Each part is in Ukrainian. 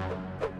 Thank you.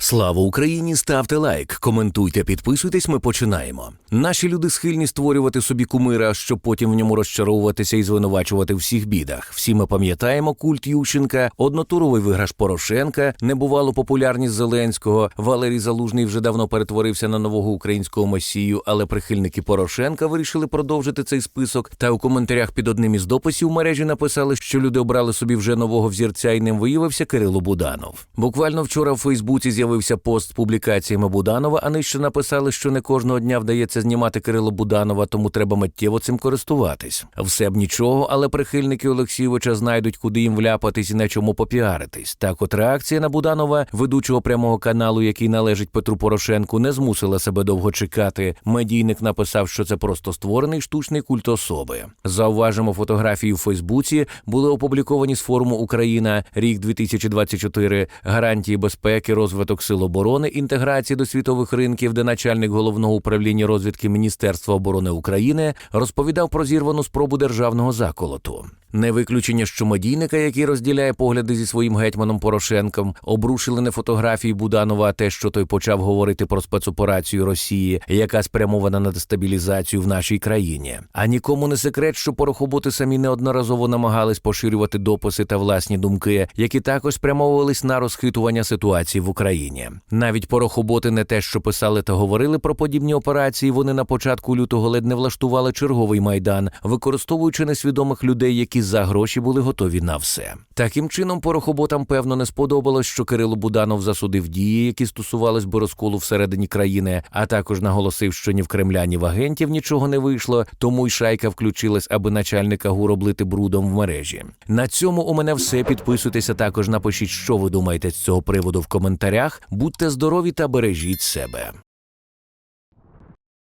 Слава Україні! Ставте лайк, коментуйте, підписуйтесь. Ми починаємо. Наші люди схильні створювати собі кумира, щоб потім в ньому розчаровуватися і звинувачувати всіх бідах. Всі ми пам'ятаємо культ Ющенка, однотуровий виграш Порошенка, небувалу популярність Зеленського. Валерій Залужний вже давно перетворився на нового українського месію, але прихильники Порошенка вирішили продовжити цей список. Та у коментарях під одним із дописів мережі написали, що люди обрали собі вже нового взірця, і ним виявився Кирило Буданов. Буквально вчора в Фейсбуці з'явився пост з публікаціями Буданова, а нижче написали, що не кожного дня вдається знімати Кирило Буданова, тому треба миттєво цим користуватись. Все б нічого, але прихильники Олексійовича знайдуть, куди їм вляпатись і на чому попіаритись. Так, от реакція на Буданова, ведучого прямого каналу, який належить Петру Порошенку, не змусила себе довго чекати. Медійник написав, що це просто створений штучний культ особи. Зауважимо, фотографії в Фейсбуці були опубліковані з форуму Україна рік 2024, гарантії безпеки, розвиток сил оборони, інтеграції до світових ринків, де начальник головного управління розвідки Міністерства оборони України розповідав про зірвану спробу державного заколоту. Не виключення, що медійника, який розділяє погляди зі своїм гетьманом Порошенком, обрушили не фотографії Буданова, а те, що той почав говорити про спецоперацію Росії, яка спрямована на дестабілізацію в нашій країні. А нікому не секрет, що порохоботи самі неодноразово намагались поширювати дописи та власні думки, які також спрямовувались на розхитування ситуації в Україні. Навіть порохоботи не те, що писали та говорили про подібні операції. Вони на початку лютого ледь не влаштували черговий майдан, використовуючи несвідомих людей, які за гроші були готові на все. Таким чином, порохоботам певно не сподобалось, що Кирило Буданов засудив дії, які стосувались би розколу всередині країни, а також наголосив, що ні в Кремля, ні в агентів нічого не вийшло, тому й шайка включилась, аби начальника ГУР облити брудом в мережі. На цьому у мене все. Підписуйтеся також, напишіть, що ви думаєте з цього приводу в коментарях. Будьте здорові та бережіть себе.